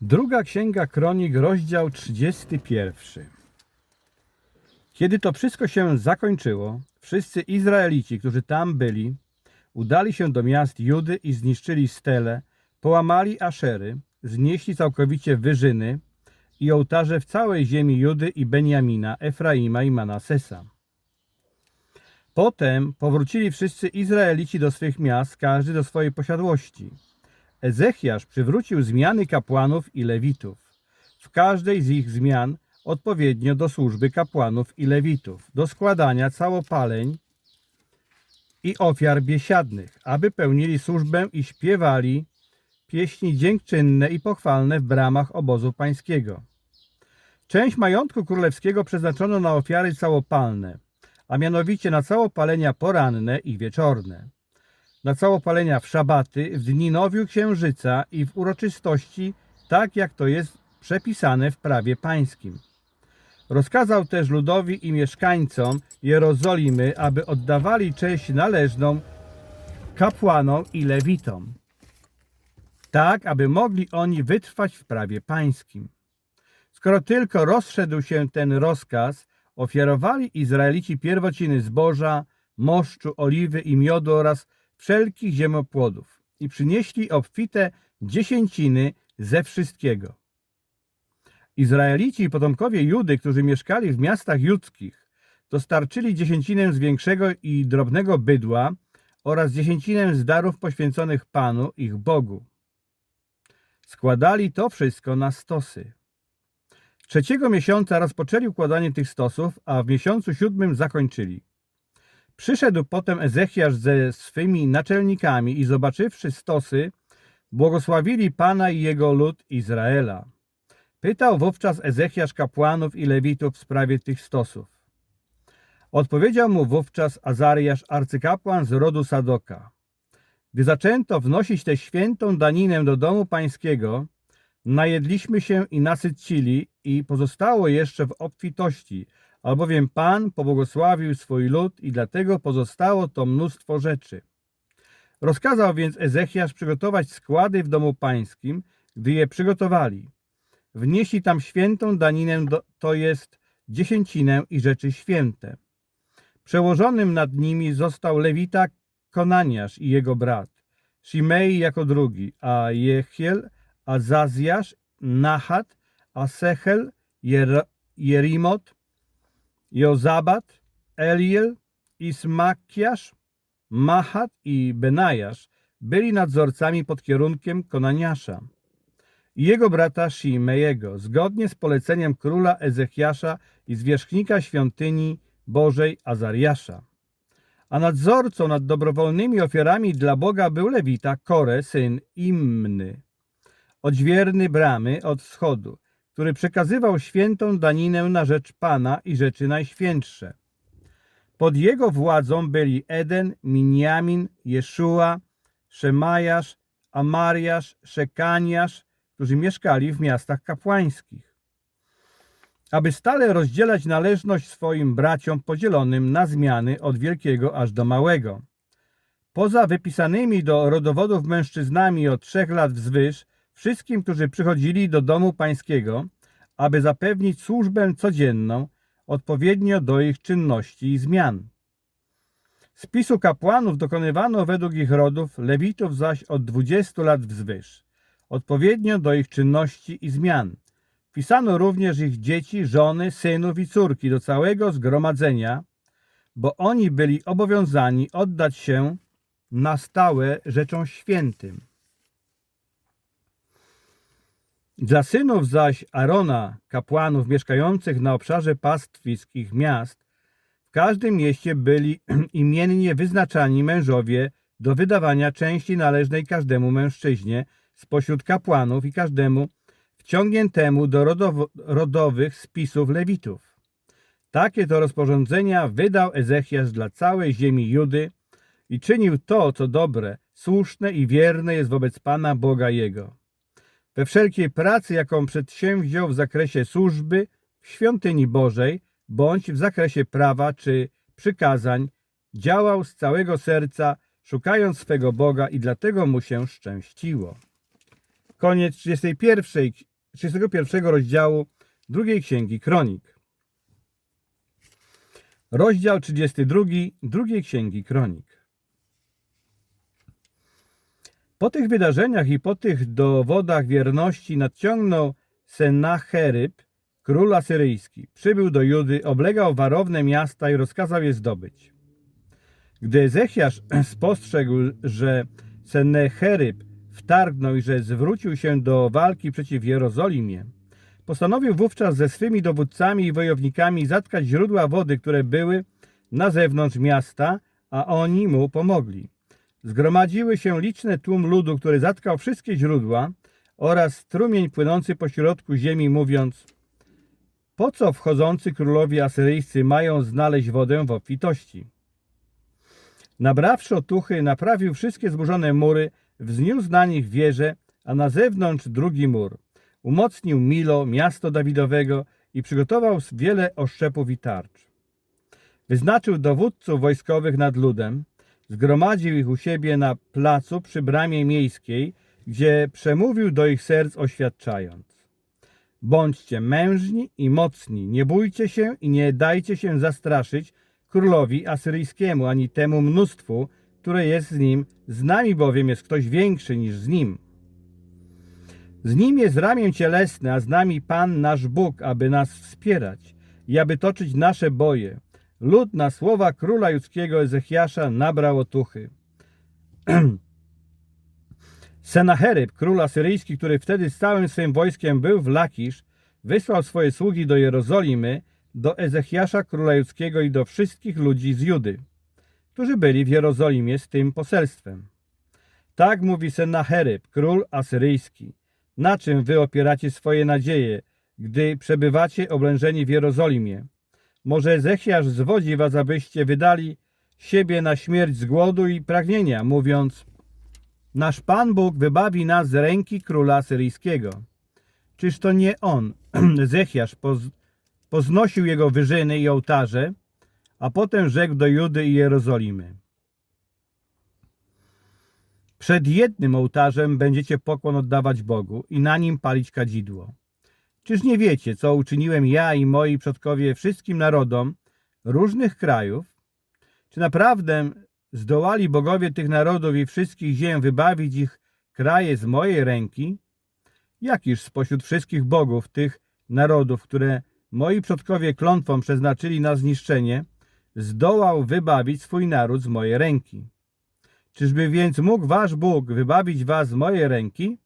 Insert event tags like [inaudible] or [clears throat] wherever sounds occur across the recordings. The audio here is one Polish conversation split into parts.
Druga Księga Kronik, rozdział 31. Kiedy to wszystko się zakończyło, wszyscy Izraelici, którzy tam byli, udali się do miast Judy i zniszczyli stele, połamali aszery, znieśli całkowicie wyżyny i ołtarze w całej ziemi Judy i Beniamina, Efraima i Manasesa. Potem powrócili wszyscy Izraelici do swych miast, każdy do swojej posiadłości. Ezechiasz przywrócił zmiany kapłanów i lewitów. W każdej z ich zmian odpowiednio do służby kapłanów i lewitów, do składania całopaleń i ofiar biesiadnych, aby pełnili służbę i śpiewali pieśni dziękczynne i pochwalne w bramach obozu pańskiego. Część majątku królewskiego przeznaczono na ofiary całopalne, a mianowicie na całopalenia poranne i wieczorne na całopalenia w szabaty, w dni nowiu księżyca i w uroczystości, tak jak to jest przepisane w prawie pańskim. Rozkazał też ludowi i mieszkańcom Jerozolimy, aby oddawali cześć należną kapłanom i lewitom, tak aby mogli oni wytrwać w prawie pańskim. Skoro tylko rozszedł się ten rozkaz, ofiarowali Izraelici pierwociny zboża, moszczu, oliwy i miodu oraz wszelkich ziemopłodów i przynieśli obfite dziesięciny ze wszystkiego. Izraelici i potomkowie Judy, którzy mieszkali w miastach judzkich, dostarczyli dziesięcinę z większego i drobnego bydła oraz dziesięcinę z darów poświęconych Panu, ich Bogu. Składali to wszystko na stosy. Trzeciego miesiąca rozpoczęli układanie tych stosów, a w miesiącu siódmym zakończyli. Przyszedł potem Ezechiasz ze swymi naczelnikami i zobaczywszy stosy, błogosławili Pana i jego lud Izraela. Pytał wówczas Ezechiasz kapłanów i lewitów w sprawie tych stosów. Odpowiedział mu wówczas Azariasz, arcykapłan z rodu Sadoka. Gdy zaczęto wnosić tę świętą daninę do domu pańskiego, najedliśmy się i nasycili i pozostało jeszcze w obfitości, albowiem Pan pobłogosławił swój lud i dlatego pozostało to mnóstwo rzeczy. Rozkazał więc Ezechiasz przygotować składy w domu pańskim, gdy je przygotowali. Wnieśli tam świętą daninę, to jest dziesięcinę i rzeczy święte. Przełożonym nad nimi został Lewita Konaniasz i jego brat, Shimei jako drugi, a Jechiel, Azazjasz, Nahat, Asechel, Jer Jerimot, Jozabat, Eliel, Ismakiasz, Mahat i Benajasz byli nadzorcami pod kierunkiem Konaniasza. I jego brata Shimejego, zgodnie z poleceniem króla Ezechiasza i zwierzchnika świątyni Bożej Azariasza. A nadzorcą nad dobrowolnymi ofiarami dla Boga był Lewita Kore, syn Imny, odźwierny bramy od wschodu, który przekazywał świętą daninę na rzecz Pana i rzeczy najświętsze. Pod jego władzą byli Eden, Miniamin, Jeszua, Szemajasz, Amariasz, Szekaniasz, którzy mieszkali w miastach kapłańskich. Aby stale rozdzielać należność swoim braciom podzielonym na zmiany od wielkiego aż do małego. Poza wypisanymi do rodowodów mężczyznami od trzech lat wzwyż, wszystkim, którzy przychodzili do domu pańskiego, aby zapewnić służbę codzienną, odpowiednio do ich czynności i zmian. Spisu kapłanów dokonywano według ich rodów, lewitów zaś od 20 lat wzwyż, odpowiednio do ich czynności i zmian. Pisano również ich dzieci, żony, synów i córki do całego zgromadzenia, bo oni byli obowiązani oddać się na stałe rzeczom świętym. Dla synów zaś Arona, kapłanów mieszkających na obszarze pastwisk ich miast, w każdym mieście byli [clears throat] imiennie wyznaczani mężowie do wydawania części należnej każdemu mężczyźnie spośród kapłanów i każdemu wciągniętemu do rodowych spisów lewitów. Takie to rozporządzenia wydał Ezechiasz dla całej ziemi Judy i czynił to, co dobre, słuszne i wierne jest wobec Pana Boga Jego we wszelkiej pracy, jaką przedsięwziął w zakresie służby w świątyni Bożej, bądź w zakresie prawa czy przykazań, działał z całego serca, szukając swego Boga i dlatego mu się szczęściło. Koniec 31, 31 rozdziału drugiej księgi Kronik. Rozdział 32 drugiej księgi Kronik. Po tych wydarzeniach i po tych dowodach wierności nadciągnął Sennacheryb, król asyryjski. Przybył do Judy, oblegał warowne miasta i rozkazał je zdobyć. Gdy Ezechiasz [clears throat] spostrzegł, że Sennacheryb wtargnął i że zwrócił się do walki przeciw Jerozolimie, postanowił wówczas ze swymi dowódcami i wojownikami zatkać źródła wody, które były na zewnątrz miasta, a oni mu pomogli. Zgromadziły się liczne tłum ludu, który zatkał wszystkie źródła oraz strumień płynący po środku ziemi, mówiąc Po co wchodzący królowie asyryjscy mają znaleźć wodę w obfitości? Nabrawszy otuchy, naprawił wszystkie zburzone mury, wzniósł na nich wieże, a na zewnątrz drugi mur. Umocnił Milo, miasto Dawidowego i przygotował wiele oszczepów i tarcz. Wyznaczył dowódców wojskowych nad ludem, zgromadził ich u siebie na placu przy bramie miejskiej, gdzie przemówił do ich serc oświadczając. Bądźcie mężni i mocni, nie bójcie się i nie dajcie się zastraszyć królowi asyryjskiemu, ani temu mnóstwu, które jest z nim, z nami bowiem jest ktoś większy niż z nim. Z nim jest ramię cielesne, a z nami Pan nasz Bóg, aby nas wspierać i aby toczyć nasze boje. Lud na słowa króla judzkiego Ezechiasza nabrał otuchy. [clears throat] Senacheryb, król asyryjski, który wtedy z całym swym wojskiem był w Lakisz, wysłał swoje sługi do Jerozolimy, do Ezechiasza króla judzkiego i do wszystkich ludzi z Judy, którzy byli w Jerozolimie z tym poselstwem. Tak mówi Senacheryb, król asyryjski. Na czym wy opieracie swoje nadzieje, gdy przebywacie oblężeni w Jerozolimie? Może Ezechiasz zwodzi was, abyście wydali siebie na śmierć z głodu i pragnienia, mówiąc Nasz Pan Bóg wybawi nas z ręki króla asyryjskiego. Czyż to nie on, [clears throat] Ezechiasz, poz, poznosił jego wyżyny i ołtarze, a potem rzekł do Judy i Jerozolimy. Przed jednym ołtarzem będziecie pokłon oddawać Bogu i na nim palić kadzidło. Czyż nie wiecie, co uczyniłem ja i moi przodkowie wszystkim narodom różnych krajów? Czy naprawdę zdołali bogowie tych narodów i wszystkich ziem wybawić ich kraje z mojej ręki? Jakiż spośród wszystkich bogów tych narodów, które moi przodkowie klątwą przeznaczyli na zniszczenie, zdołał wybawić swój naród z mojej ręki? Czyżby więc mógł wasz Bóg wybawić was z mojej ręki?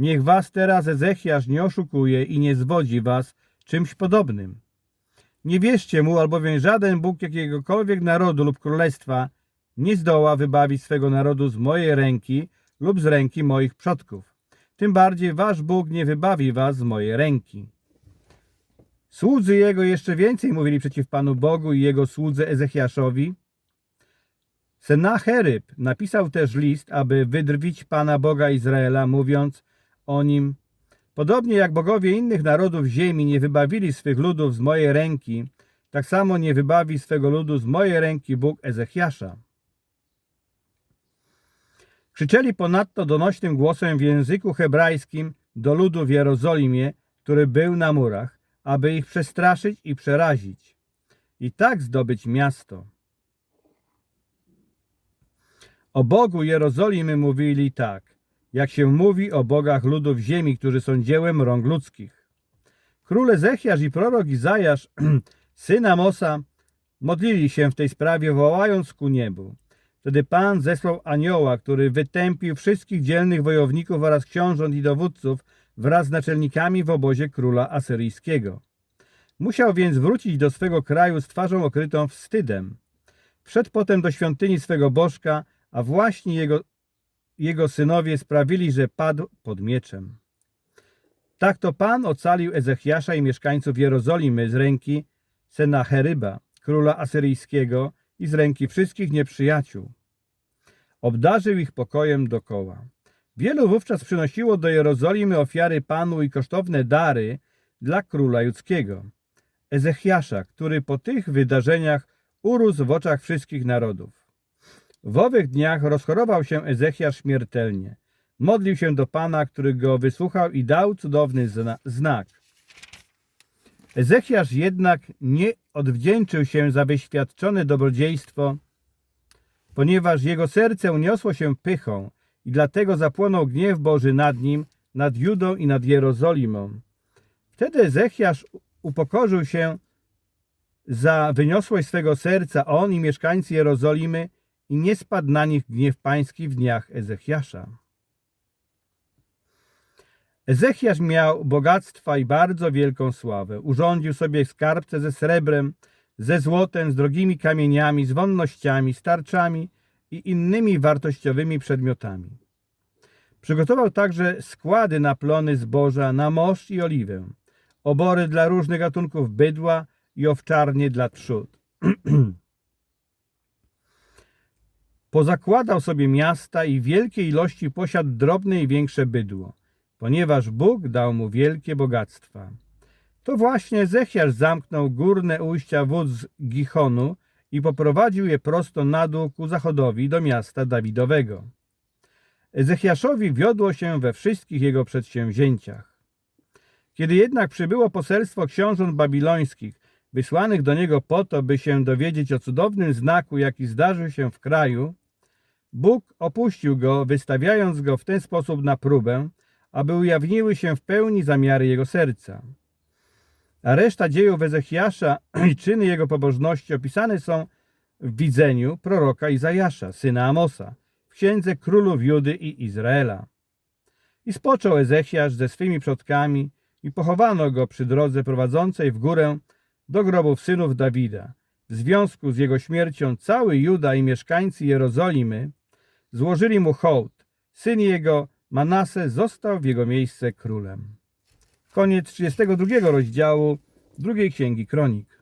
Niech was teraz Ezechiasz nie oszukuje i nie zwodzi was czymś podobnym. Nie wierzcie mu, albowiem żaden Bóg jakiegokolwiek narodu lub królestwa nie zdoła wybawić swego narodu z mojej ręki lub z ręki moich przodków. Tym bardziej wasz Bóg nie wybawi was z mojej ręki. Słudzy jego jeszcze więcej mówili przeciw Panu Bogu i jego słudze Ezechiaszowi. Senacheryb napisał też list, aby wydrwić Pana Boga Izraela, mówiąc o nim Podobnie jak bogowie innych narodów ziemi nie wybawili swych ludów z mojej ręki, tak samo nie wybawi swego ludu z mojej ręki Bóg Ezechiasza. Krzyczeli ponadto donośnym głosem w języku hebrajskim do ludu w Jerozolimie, który był na murach, aby ich przestraszyć i przerazić i tak zdobyć miasto. O Bogu Jerozolimy mówili tak, jak się mówi o bogach ludów ziemi, którzy są dziełem rąk ludzkich. Król Ezechiasz i prorok Izajasz, [clears throat] syn Amosa, modlili się w tej sprawie, wołając ku niebu. Wtedy Pan zesłał anioła, który wytępił wszystkich dzielnych wojowników oraz książąt i dowódców wraz z naczelnikami w obozie króla asyryjskiego. Musiał więc wrócić do swego kraju z twarzą okrytą wstydem. Wszedł potem do świątyni swego bożka, a właśnie jego, jego synowie sprawili, że padł pod mieczem. Tak to Pan ocalił Ezechiasza i mieszkańców Jerozolimy z ręki Senacheryba, króla asyryjskiego i z ręki wszystkich nieprzyjaciół. Obdarzył ich pokojem dokoła. Wielu wówczas przynosiło do Jerozolimy ofiary Panu i kosztowne dary dla króla judzkiego. Ezechiasza, który po tych wydarzeniach urósł w oczach wszystkich narodów. W owych dniach rozchorował się Ezechiasz śmiertelnie. Modlił się do Pana, który go wysłuchał i dał cudowny zna znak. Ezechiasz jednak nie odwdzięczył się za wyświadczone dobrodziejstwo, ponieważ jego serce uniosło się pychą i dlatego zapłonął gniew Boży nad nim, nad Judą i nad Jerozolimą. Wtedy Ezechiasz upokorzył się za wyniosłość swego serca on i mieszkańcy Jerozolimy i nie spadł na nich gniew pański w dniach Ezechiasza. Ezechiasz miał bogactwa i bardzo wielką sławę. Urządził sobie skarbce ze srebrem, ze złotem, z drogimi kamieniami, z wonnościami, starczami i innymi wartościowymi przedmiotami. Przygotował także składy na plony zboża, na moszcz i oliwę, obory dla różnych gatunków bydła i owczarnie dla trzód. [clears throat] Pozakładał sobie miasta i wielkie ilości posiadł drobne i większe bydło, ponieważ Bóg dał mu wielkie bogactwa. To właśnie Ezechiasz zamknął górne ujścia wód z Gichonu i poprowadził je prosto na dół ku zachodowi do miasta Dawidowego. Ezechiaszowi wiodło się we wszystkich jego przedsięwzięciach. Kiedy jednak przybyło poselstwo książąt babilońskich, wysłanych do niego po to, by się dowiedzieć o cudownym znaku, jaki zdarzył się w kraju, Bóg opuścił go, wystawiając go w ten sposób na próbę, aby ujawniły się w pełni zamiary jego serca. A reszta dziejów Ezechiasza [clears throat] i czyny jego pobożności opisane są w widzeniu proroka Izajasza, syna Amosa, w księdze królów Judy i Izraela. I spoczął Ezechiasz ze swymi przodkami i pochowano go przy drodze prowadzącej w górę do grobów synów Dawida. W związku z jego śmiercią cały Juda i mieszkańcy Jerozolimy złożyli mu hołd. Syn jego, Manase, został w jego miejsce królem. Koniec 32 rozdziału drugiej księgi Kronik.